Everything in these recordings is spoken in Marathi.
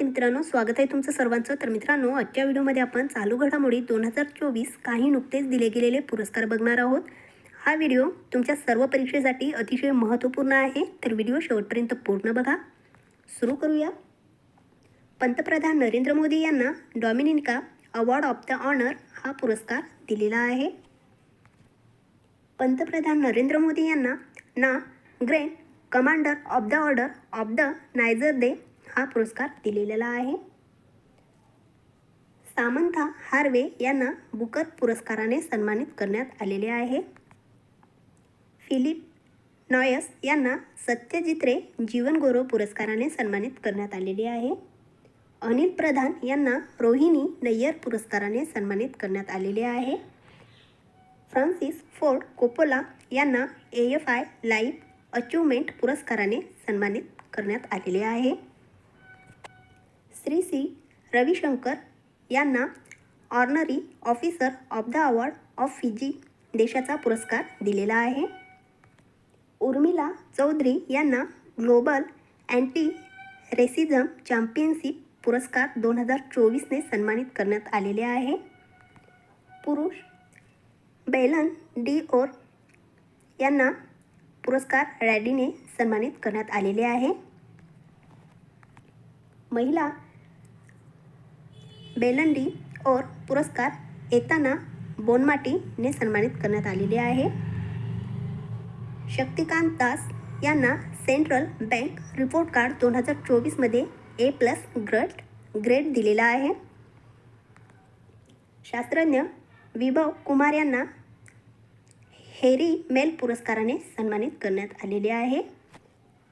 तर मित्रांनो स्वागत आहे तुमचं सर्वांचं. तर मित्रांनो आजच्या व्हिडिओमध्ये आपण चालू घडामोडी दोन हजार चोवीस काही नुकतेच दिले गेलेले पुरस्कार बघणार आहोत. हा व्हिडिओ तुमच्या सर्व परीक्षेसाठी अतिशय महत्त्वपूर्ण आहे. तर व्हिडिओ शेवटपर्यंत पूर्ण बघा. सुरू करूया. पंतप्रधान नरेंद्र मोदी यांना Dominica award of the honour हा पुरस्कार दिलेला आहे. पंतप्रधान नरेंद्र मोदी यांना ना great commander of the order of the Niger दे हा पुरस्कार दिलेला आहे. सामंथा हार्वे यांना बुकर पुरस्काराने सन्मानित करण्यात आलेले आहे. फिलिप नॉयस यांना सत्यजित रे जीवनगौरव पुरस्काराने सन्मानित करण्यात आलेले आहे. अनिल प्रधान यांना रोहिणी नय्यर पुरस्काराने सन्मानित करण्यात आलेले आहे. फ्रान्सिस फोर्ड कोपोला यांना A F I life achievement पुरस्काराने सन्मानित करण्यात आलेले आहे. श्री सी. रविशंकर यांना honorary officer of the award of Fiji देशाचा पुरस्कार दिलेला आहे. उर्मिला चौधरी यांना ग्लोबल अँटी रेसिझम चॅम्पियनशिप पुरस्कार दोन हजार चोवीसने सन्मानित करण्यात आलेले आहे. पुरुष बेलन डी. ओर यांना पुरस्कार रॅडीने सन्मानित करण्यात आलेले आहे. महिला बेलंडी और पुरस्कार येताना बोनमाटीने सन्मानित करण्यात आलेले आहे. शक्तिकांत दास यांना सेंट्रल बँक रिपोर्ट कार्ड दोन हजार चोवीसमध्ये ए प्लस ग्रेड ग्रेड दिलेला आहे. शास्त्रज्ञ विभव कुमार यांना हेरी मेल पुरस्काराने सन्मानित करण्यात आलेले आहे.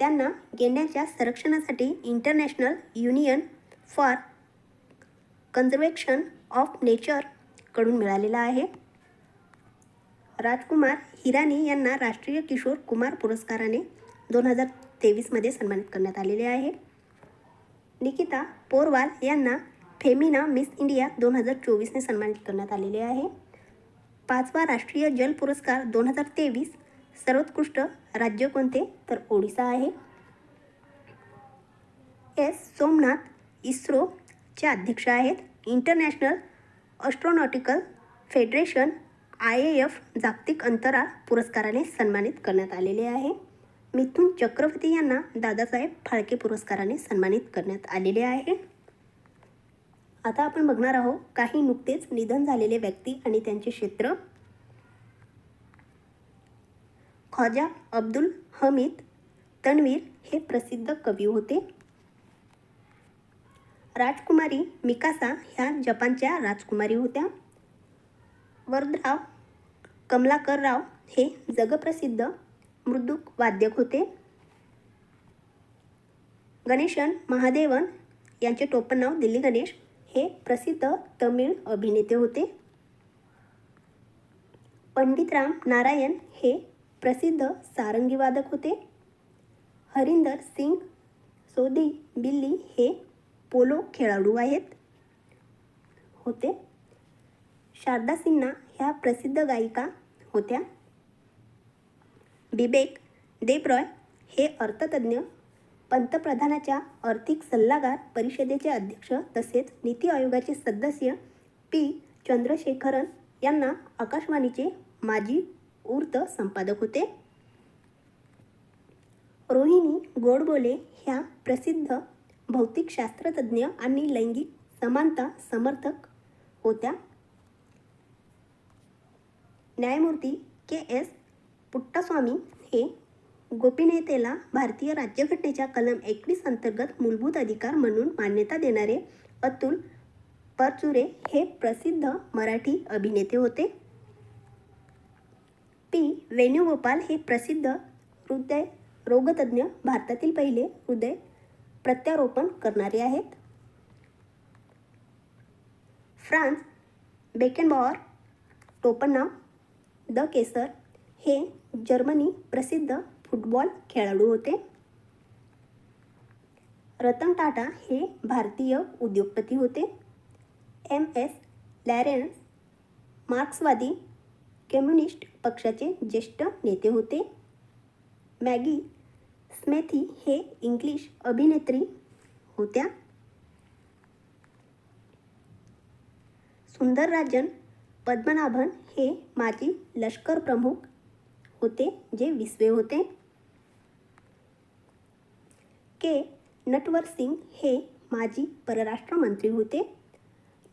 त्यांना गेंड्यांच्या संरक्षणासाठी international union for conservation of नेचरकडून मिळालेला आहे. राजकुमार हिरानी यांना राष्ट्रीय किशोर कुमार पुरस्काराने दोन हजार तेवीसमध्ये सन्मानित करण्यात आलेले आहे. निकिता पोरवाल यांना फेमिना मिस इंडिया दोन हजार चोवीसने सन्मानित करण्यात आलेले आहे. पाचवा राष्ट्रीय जल पुरस्कार दोन हजार तेवीस सर्वोत्कृष्ट राज्य कोणते तर ओडिसा आहे. एस. सोमनाथ इस्रो चे अध्यक्ष आहेत. International astronautical federation I A F जागतिक अंतराळ पुरस्काराने सन्मानित करण्यात आलेले आहे. मिथुन चक्रवर्ती यांना दादासाहेब फाळके पुरस्काराने सन्मानित करण्यात आलेले आहे. आता आपण बघणार आहोत काही नुकतेच निधन झालेले व्यक्ती आणि त्यांचे क्षेत्र. ख्वाजा अब्दुल हमीद तन्वीर हे प्रसिद्ध कवी होते. राजकुमारी मिकासा ह्या जपानच्या राजकुमारी होत्या. वरदराव कमलाकरराव हे जगप्रसिद्ध मृदुक वाद्यक होते. गणेशन महादेवन यांचे टोपण नाव दिल्ली गणेश हे प्रसिद्ध तमिळ अभिनेते होते. पंडितराम नारायण हे प्रसिद्ध सारंगीवादक होते. हरिंदर सिंग सोदी बिल्ली हे पोलो खेळाडू आहेत. होते. शारदा सिन्हा ह्या प्रसिद्ध गायिका होत्या. बिबेक देबरॉय हे अर्थतज्ज्ञ पंतप्रधानाच्या आर्थिक सल्लागार परिषदेचे अध्यक्ष तसेच नीती आयोगाचे सदस्य पी. चंद्रशेखरन यांना आकाशवाणीचे माजी ऊर्त संपादक होते. रोहिणी गोडबोले ह्या प्रसिद्ध भौतिकशास्त्रज्ञ आणि लैंगिक समानता समर्थक होत्या. न्यायमूर्ती के एस पुट्टास्वामी हे गोपीनेतेला भारतीय राज्यघटनेच्या कलम एकवीस अंतर्गत मूलभूत अधिकार म्हणून मान्यता देणारे अतुल परचुरे हे प्रसिद्ध मराठी अभिनेते होते. पी. वेणुगोपाल हे प्रसिद्ध हृदय रोगतज्ञ भारतातील पहिले हृदय प्रत्यारोपण करणारे आहेत. फ्रान्स बेकेनबॉर टोपण नाव द केसर हे जर्मनी प्रसिद्ध फुटबॉल खेळाडू होते. रतन टाटा हे भारतीय उद्योगपती होते. एम एस लॅरेन्स मार्क्सवादी कम्युनिस्ट पक्षाचे ज्येष्ठ नेते होते. मॅगी स्मेथी हे इंग्लिश अभिनेत्री होत्या. सुंदरराजन पद्मनाभन हे माजी लष्कर प्रमुख होते जे विसवे होते. के. नटवर सिंग हे माजी परराष्ट्र मंत्री होते.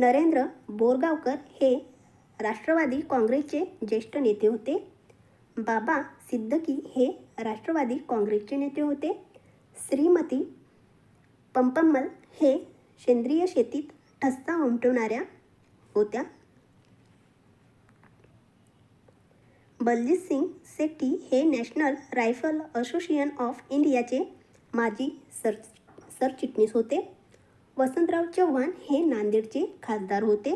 नरेंद्र बोरगावकर हे राष्ट्रवादी काँग्रेसचे ज्येष्ठ नेते होते. बाबा सिद्दकी हे राष्ट्रवादी काँग्रेसचे नेते होते. श्रीमती पंपम्मल हे सेंद्रिय शेतीत ठस्ता उमटवणाऱ्या होत्या. बलजीत सिंग सेट्टी हे नॅशनल रायफल असोसिएशन ऑफ इंडियाचे माजी सर सरचिटणीस होते. वसंतराव चव्हाण हे नांदेडचे खासदार होते.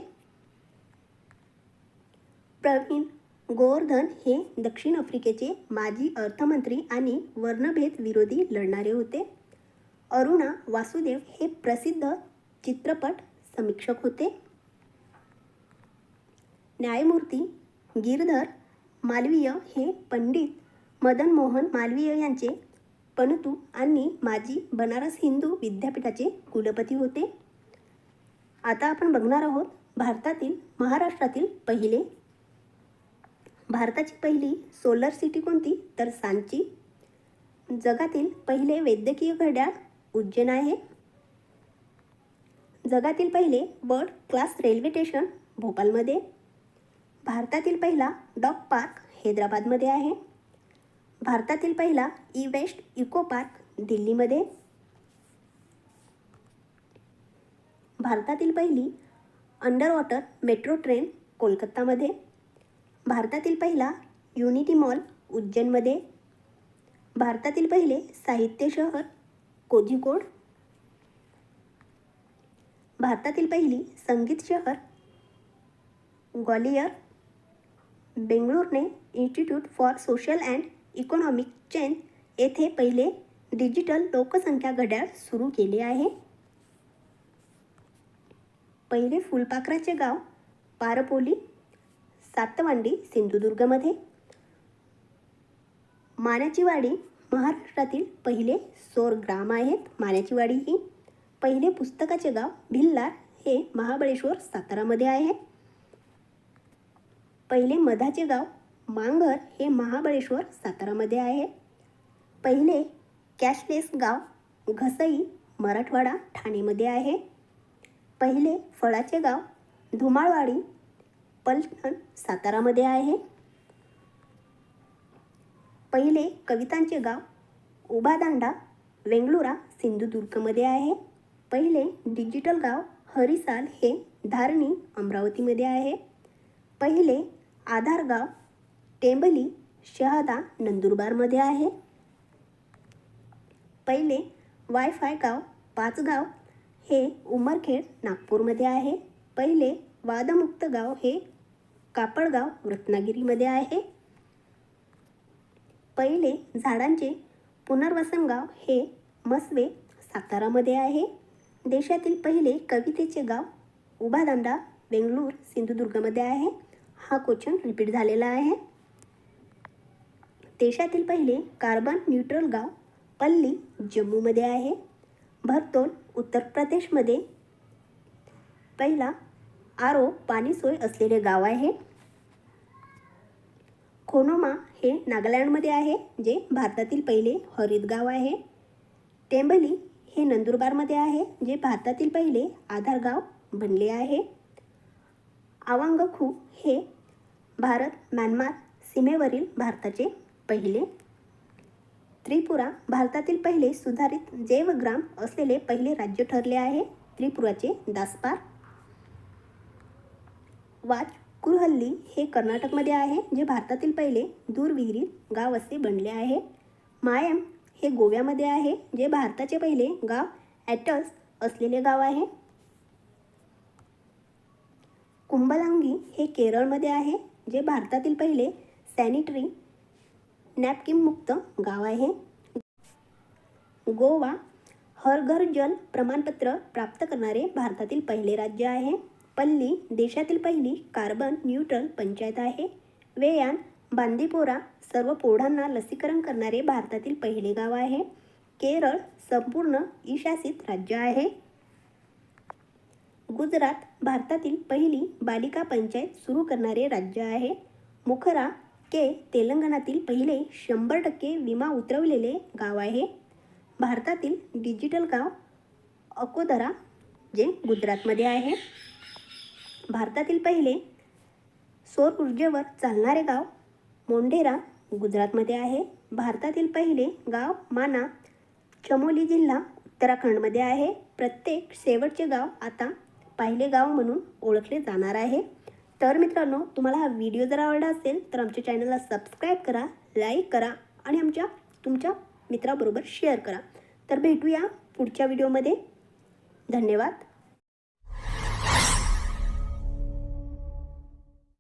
प्रवीण गोवर्धन हे दक्षिण आफ्रिकेचे माजी अर्थमंत्री आणि वर्णभेद विरोधी लढणारे होते. अरुणा वासुदेव हे प्रसिद्ध चित्रपट समीक्षक होते. न्यायमूर्ती गिरधर मालवीय हे पंडित मदन मोहन मालवीय यांचे पणतू आणि माजी बनारस हिंदू विद्यापीठाचे कुलपती होते. आता आपण बघणार आहोत भारतातील महाराष्ट्रातील पहिले भारताची पहिली सोलर सिटी कोणती? तर सांची. जगातील पहिले वैद्यकीय घड्याळ उज्जैन आहे. जगातील पहिले वर्ल्ड क्लास रेल्वे स्टेशन भोपालमध्ये. भारतातील पहिला डॉग पार्क हैदराबादमध्ये आहे. भारतातील पहिला ई वेस्ट इको पार्क दिल्लीमध्ये. भारतातील पहिली अंडर वॉटर मेट्रो ट्रेन कोलकातामध्ये. भारतातील पहिला युनिटी मॉल उज्जैनमध्ये. भारतातील पहिले साहित्य शहर कोझिकोड. भारतातील पहिली संगीत शहर Gwalior. बेंगळूरने institute for social and economic change येथे पहिले डिजिटल लोकसंख्या घड्याळ सुरू केले आहे. पहिले फुलपाखराचे गाव पारपोली सातवांडी सिंधुदुर्गमध्ये. मान्याचीवाडी महाराष्ट्रातील पहिले सोर ग्राम आहेत. मान्याचीवाडी ही पहिले पुस्तकाचे गाव भिल्लार हे महाबळेश्वर सातारामध्ये आहे. पहिले मधाचे गाव मांगर हे महाबळेश्वर सातारामध्ये आहे. पहिले कॅशलेस गाव घसई मराठवाडा ठाणेमध्ये आहे. पहिले फळाचे गाव धुमाळवाडी पलटण सातारामध्ये आहे. पहिले कवितांचे गाव उभादांडा वेंगलोरा सिंधुदुर्गमध्ये आहे. पहिले डिजिटल गाव हरिसाल हे धारणी अमरावतीमध्ये आहे. पहिले आधार गाव टेंबली शहादा नंदुरबारमध्ये आहे. पहिले वायफाय गाव पाचगाव हे उमरखेड नागपूरमध्ये आहे. पहिले वादमुक्त गाव हे कापडगाव रत्नागिरीमध्ये आहे. पहिले झाडांचे पुनर्वसन गाव हे मसवे सातारामध्ये आहे. देशातील पहिले कवितेचे गाव उभादांडा बेंगळूर सिंधुदुर्गमध्ये आहे. हा क्वेश्चन रिपीट झालेला आहे. देशातील पहिले कार्बन न्यूट्रल गाव पल्ली जम्मूमध्ये आहे. भरतोल उत्तर प्रदेशमध्ये. पहिला आर ओ पाणी सोय असलेले गाव आहे. खोनोमा हे नागालँडमध्ये आहे जे भारतातील पहिले हरित गाव आहे. टेंबली हे नंदुरबारमध्ये आहे जे भारतातील पहिले आधार गाव बनले आहे. आवांगखू हे भारत म्यानमार सीमेवरील भारताचे पहिले. त्रिपुरा भारतातील पहिले सुधारित जैवग्राम असलेले पहिले राज्य ठरले आहे त्रिपुराचे दासपार. वाच कुरहल्ली हे कर्नाटकमध्ये आहे जे भारतातील पहिले दूरविहिरीत गाव असे बनले आहे. मायम हे गोव्यामध्ये आहे जे भारताचे पहिले गाव ॲटल्स असलेले गाव आहे. कुंभलांगी हे केरळमध्ये आहे जे भारतातील पहिले सॅनिटरी नॅपकिन मुक्त गाव आहे. गोवा हर घर जल प्रमाणपत्र प्राप्त करणारे भारतातील पहिले राज्य आहे. पल्ली देशातील पहिली कार्बन न्यूट्रल पंचायत आहे. वेयान बांदीपोरा सर्व पोढांना लसीकरण करणारे भारतातील पहिले गाव आहे. केरळ संपूर्ण ईशासित राज्य आहे. गुजरात भारतातील पहिली बालिका पंचायत सुरू करणारे राज्य आहे. मुखरा के तेलंगणातील पहिले शंभर टक्के विमा उतरवलेले गाव आहे. भारतातील डिजिटल गाव अकोदरा जे गुजरातमध्ये आहे. भारतातील पहिले सौर ऊर्जेवर चालणारे गाव मोंढेरा गुजरातमध्ये आहे. भारतातील पहिले गाव माना चमोली जिल्हा उत्तराखंडमध्ये आहे. प्रत्येक शेवटचे गाव आता पहिले गाव म्हणून ओळखले जाणार आहे. तर मित्रांनो तुम्हाला हा व्हिडिओ जर आवडला असेल तर आमच्या चॅनलला सबस्क्राईब करा लाईक करा आणि आमच्या तुमच्या मित्राबरोबर शेअर करा. तर भेटूया पुढच्या व्हिडिओमध्ये. धन्यवाद.